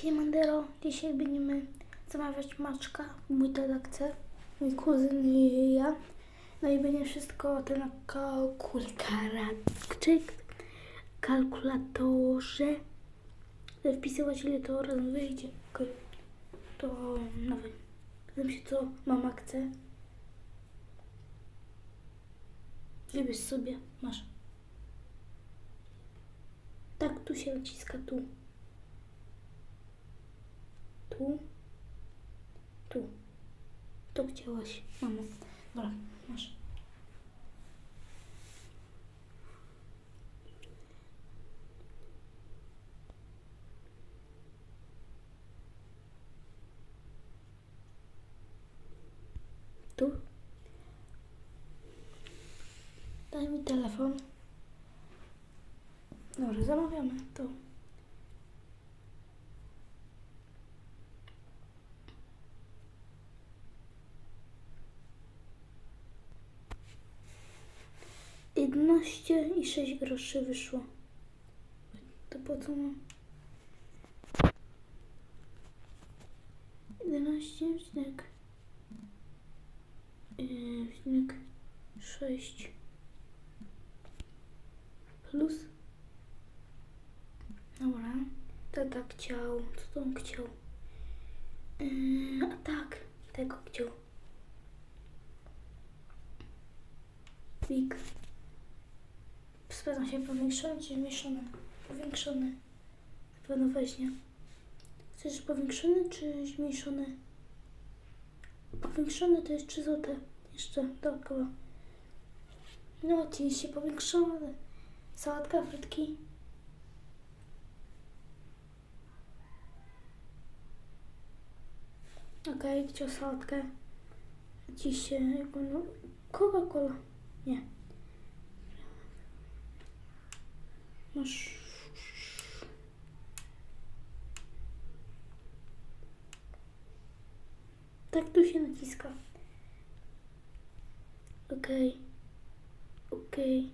Siemandero, dzisiaj będziemy zamawiać maczka. Mój tata chce, mój kuzyn i ja. No i będzie wszystko to na kalkulatorze. Wpisywać ile to razem wyjdzie. To nowy. Wiem się co mama chce. Wybierz sobie, masz. Tak, tu się naciska, tu tu. Tu. Tu chciałaś. Mamo. Dobra, masz. Tu. Daj mi telefon. Dobra, zamawiamy tu. 11 i 6 groszy wyszło. To po co mam? 11 wznik. Y, wznik 6 plus. Dobra. Tata chciał. Co to on chciał? Yy, a tak, tego chciał. Big. Spytam się powiększony czy zmniejszony? Powiększony. Na pewno weźmie. Chcesz powiększony czy zmniejszony? Powiększony to jest 3 złote. Jeszcze dookoła. No oczywiście powiększony. Sałatka, frytki. Okej, chciał sałatkę. Dziś no, Coca-Cola. Nie. Masz... Tak tu się naciska. Okej. Okej.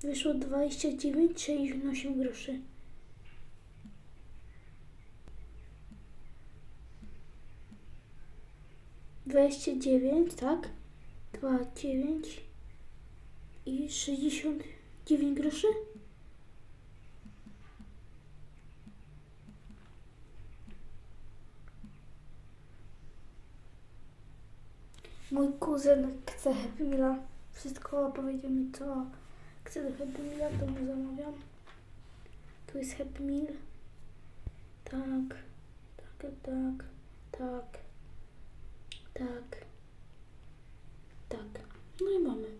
Wyszło 29,68 groszy. Dwadzieścia dziewięć, tak? Dwa dziewięć i sześćdziesiąt dziewięć groszy? Mój kuzyn chce Happy Meala. Wszystko powiedział mi, co chce do Happy Meala, to mu zamawiam. Tu jest Happy Meal. Tak, tak, tak, tak, tak, tak. No i mamy.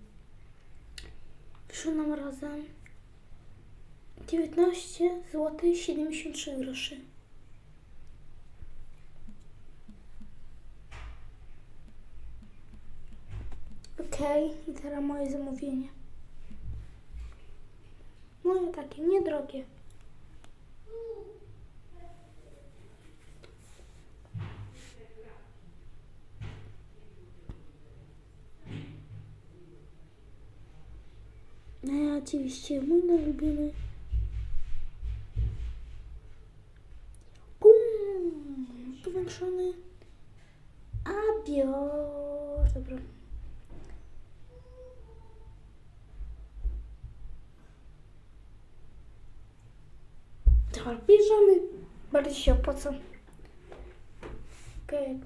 Nam razem 19 zł 73 groszy. Okej, i teraz moje zamówienie. Moje takie niedrogie. No ja oczywiście mój ulubiony. Bum! Powiększony. A bior. Dobra. Dobra, bierzemy. Bardziej się opłaca. Okej.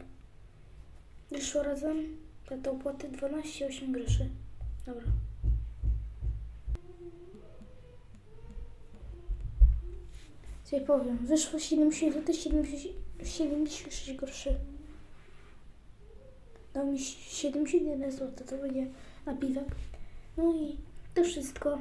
Wyszło razem. Za to opłaty 12,8 groszy. Dobra. Co powiem? Wyszło 70 zł, 70 76 groszy. Dał mi 71 zł, to będzie napiwek. No i to wszystko.